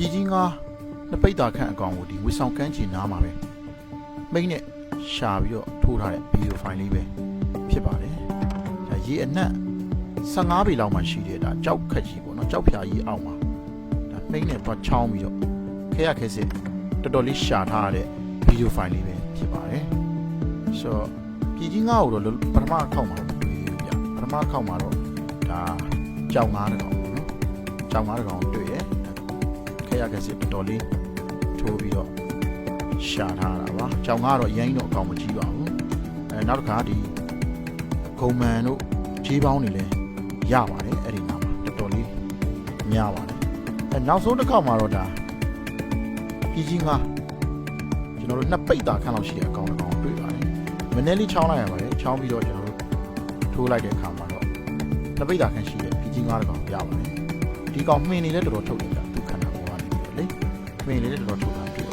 ပြည်ကြီးငါနှစ်ပိတ်တာခန့်အကောင်ကိုဒီဝေဆောင်ကန်းချီနားမှာပဲမိတ်နဲ့ရှာပြီးတော့ထိုးထားတဲ့ဗီဒီယိုဖိုင်လေးပဲဖြစ်ပါတယ်ဒါရေအနက်15ပေလောက်မှရှိတယ်ဒါကြောက်ခက်ကြီးပေါ့နော်ကြောက်ဖြာကြီးအောက်မှာဒါမိတ်နဲ့တော့ချောင်းပြီးတော့ခဲရခဲစစ်တော်တော်လေးရှာထားတဲ့ဗီဒီယိုဖိုင်လေးပဲဖြစ်ပါတယ်ဆိုတော့ပြည်ကြီးငါ့ကိုတော့ပထမအခေါက်မှာတွေ့ရပြပထမအခေါက်မှာတော့ဒါကြောက်ငါးတစ်ကောင်ပေါ့နော်ကြောက်ငါးတစ်ကောင်တွေ့ ရခက်ရခက်စစ်တော်တော်လေးထိုးပြီးတော့ရှာထားတာပါ။ကြောင်ကတော့ရိုင်းတော့အကောင်မကြီးပါဘူး။အဲနောက်တစ်ခါဒီဂုံမန်တို့ခြေပေါင်းတွေလည်းရပါတယ်အဲ့ဒီနားမှာတော်တော်လေးများပါတယ်။အဲနောက်ဆုံးတစ်ခေါက်မှာတော့ဒါပြည်ကြီးငါကျွန်တော်တို့နှစ်ပိတ်တာခန့်လောက်ရှိတဲ့အကောင်တစ်ကောင်တွေ့ပါတယ်။မနေ့လေးချောင်းလိုက်ရပါတယ်။ချောင်းပြီးတော့ကျွန်တော်တို့ထိုးလိုက်တဲ့အခါမှာတော့နှစ်ပိတ်တာခန့်ရှိတဲ့ပြည်ကြီးငါတစ်ကောင်ရပါတယ်။ဒီကောင်မှင်နေလဲတော်တော်ထုတ်တယ်ဗျသူခန္ဓာကိုယ်ကနေပြီးတော့ လေမှင်လေးလည်းတော်တော်ထုတ်တာတွေ့